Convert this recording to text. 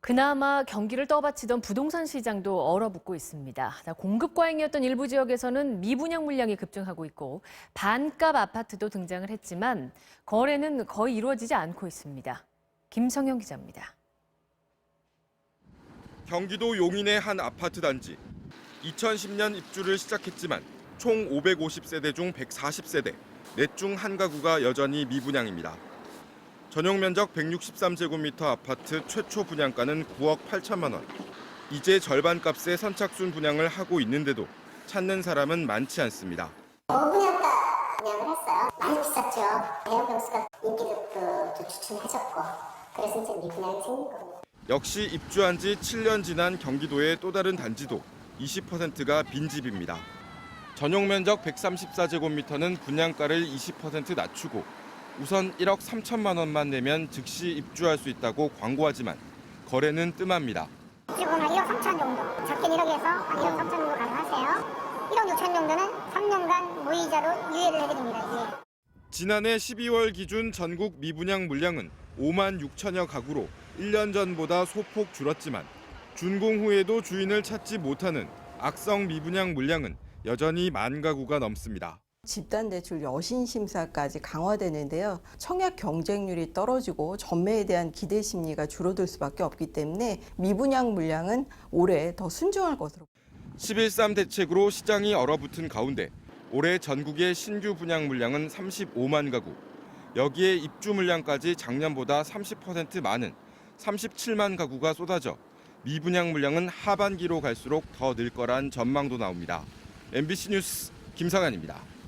그나마 경기를 떠받치던 부동산 시장도 얼어붙고 있습니다. 공급 과잉이었던 일부 지역에서는 미분양 물량이 급증하고 있고 반값 아파트도 등장을 했지만 거래는 거의 이루어지지 않고 있습니다. 김성영 기자입니다. 경기도 용인의 한 아파트 단지. 2010년 입주를 시작했지만 총 550세대 중 140세대, 넷 중 한 가구가 여전히 미분양입니다. 전용 면적 163제곱미터 아파트 최초 분양가는 9억 8천만 원. 이제 절반 값에 선착순 분양을 하고 있는데도 찾는 사람은 많지 않습니다. 분양가 분양을 했어요. 많이 비쌌죠. 대형 병수가 인기도 또 추천해줬고 그래서 이제 미분양이 생긴 거고. 역시 입주한 지 7년 지난 경기도의 또 다른 단지도 20%가 빈집입니다. 전용 면적 134제곱미터는 분양가를 20% 낮추고 우선 1억 3천만 원만 내면 즉시 입주할 수 있다고 광고하지만 거래는 뜸합니다. 지금 한 1억 3천 정도. 작게는 1억에서 한 1억 3천 정도 가능하세요. 1억 6천 정도는 3년간 무이자로 유예를 해드립니다. 예. 지난해 12월 기준 전국 미분양 물량은 5만 6천여 가구로 1년 전보다 소폭 줄었지만 준공 후에도 주인을 찾지 못하는 악성 미분양 물량은 여전히 만 가구가 넘습니다. 집단 대출 여신 심사까지 강화되는데요. 청약 경쟁률이 떨어지고 전매에 대한 기대 심리가 줄어들 수밖에 없기 때문에 미분양 물량은 올해 더 순증할 것으로 11.3 대책으로 시장이 얼어붙은 가운데 올해 전국의 신규 분양 물량은 35만 가구. 여기에 입주 물량까지 작년보다 30% 많은 37만 가구가 쏟아져 미분양 물량은 하반기로 갈수록 더 늘 거란 전망도 나옵니다. MBC 뉴스 김상환입니다.